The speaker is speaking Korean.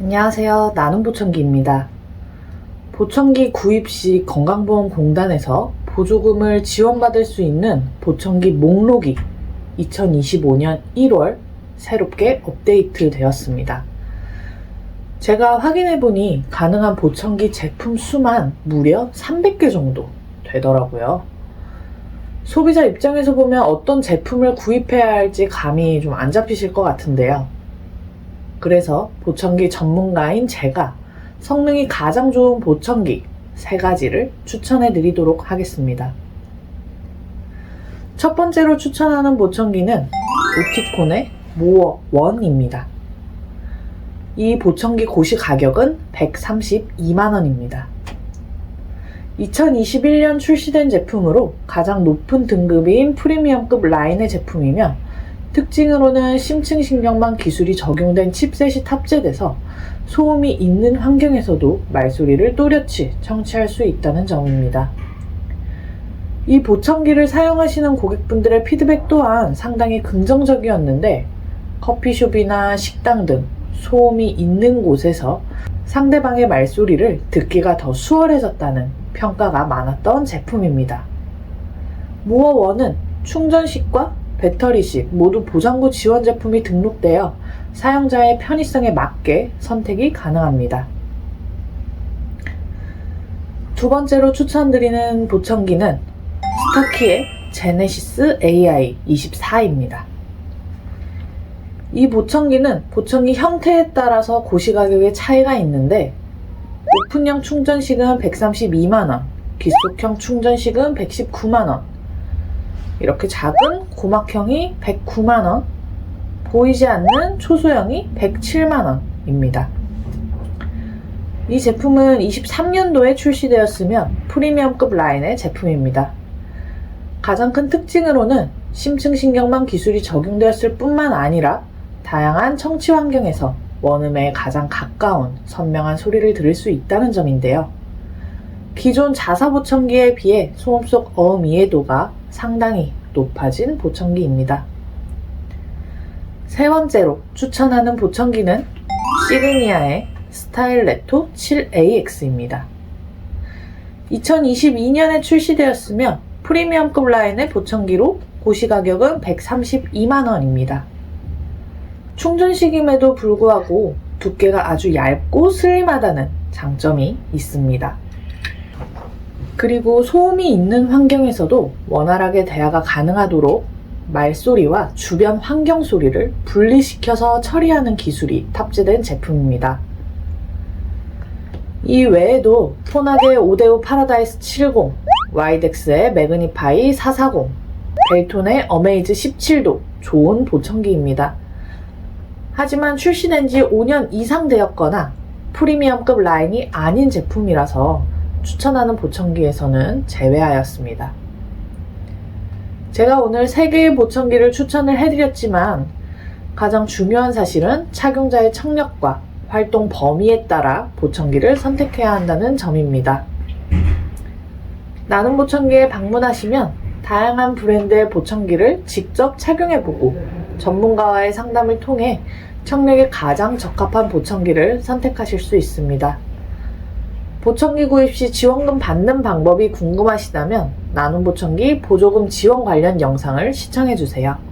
안녕하세요. 나눔 보청기입니다. 보청기 구입 시 건강보험공단에서 보조금을 지원받을 수 있는 보청기 목록이 2025년 1월 새롭게 업데이트 되었습니다. 제가 확인해 보니 가능한 보청기 제품 수만 무려 300개 정도 되더라고요. 소비자 입장에서 보면 어떤 제품을 구입해야 할지 감이 좀 안 잡히실 것 같은데요. 그래서 보청기 전문가인 제가 성능이 가장 좋은 보청기 세 가지를 추천해 드리도록 하겠습니다. 첫 번째로 추천하는 보청기는 오티콘의 모어 1입니다. 이 보청기 고시 가격은 132만원입니다. 2021년 출시된 제품으로 가장 높은 등급인 프리미엄급 라인의 제품이며 특징으로는 심층 신경망 기술이 적용된 칩셋이 탑재돼서 소음이 있는 환경에서도 말소리를 또렷이 청취할 수 있다는 점입니다. 이 보청기를 사용하시는 고객분들의 피드백 또한 상당히 긍정적이었는데 커피숍이나 식당 등 소음이 있는 곳에서 상대방의 말소리를 듣기가 더 수월해졌다는 평가가 많았던 제품입니다. 모어원은 충전식과 배터리식 모두 보장구 지원 제품이 등록되어 사용자의 편의성에 맞게 선택이 가능합니다. 두 번째로 추천드리는 보청기는 스타키의 제네시스 AI 24입니다. 이 보청기는 보청기 형태에 따라서 고시 가격의 차이가 있는데 오픈형 충전식은 132만원, 기속형 충전식은 119만원, 이렇게 작은 고막형이 109만원, 보이지 않는 초소형이 107만원입니다. 이 제품은 23년도에 출시되었으며 프리미엄급 라인의 제품입니다. 가장 큰 특징으로는 심층신경망 기술이 적용되었을 뿐만 아니라 다양한 청취 환경에서 원음에 가장 가까운 선명한 소리를 들을 수 있다는 점인데요. 기존 자사 보청기에 비해 소음 속 어음 이해도가 상당히 높아진 보청기입니다. 세 번째로 추천하는 보청기는 시그니아의 스타일레토 7AX입니다. 2022년에 출시되었으며 프리미엄급 라인의 보청기로 고시 가격은 132만원입니다. 충전 식임에도 불구하고 두께가 아주 얇고 슬림하다는 장점이 있습니다. 그리고 소음이 있는 환경에서도 원활하게 대화가 가능하도록 말소리와 주변 환경 소리를 분리시켜서 처리하는 기술이 탑재된 제품입니다. 이 외에도 폰하게 오데오 파라다이스 70, 와이덱스의 매그니파이 440, 벨톤의 어메이즈 17도 좋은 보청기입니다. 하지만 출시된 지 5년 이상 되었거나 프리미엄급 라인이 아닌 제품이라서 추천하는 보청기에서는 제외하였습니다. 제가 오늘 3개의 보청기를 추천을 해드렸지만 가장 중요한 사실은 착용자의 청력과 활동 범위에 따라 보청기를 선택해야 한다는 점입니다. 나눔 보청기에 방문하시면 다양한 브랜드의 보청기를 직접 착용해보고 전문가와의 상담을 통해 청력에 가장 적합한 보청기를 선택하실 수 있습니다. 보청기 구입 시 지원금 받는 방법이 궁금하시다면 나눔 보청기 보조금 지원 관련 영상을 시청해 주세요.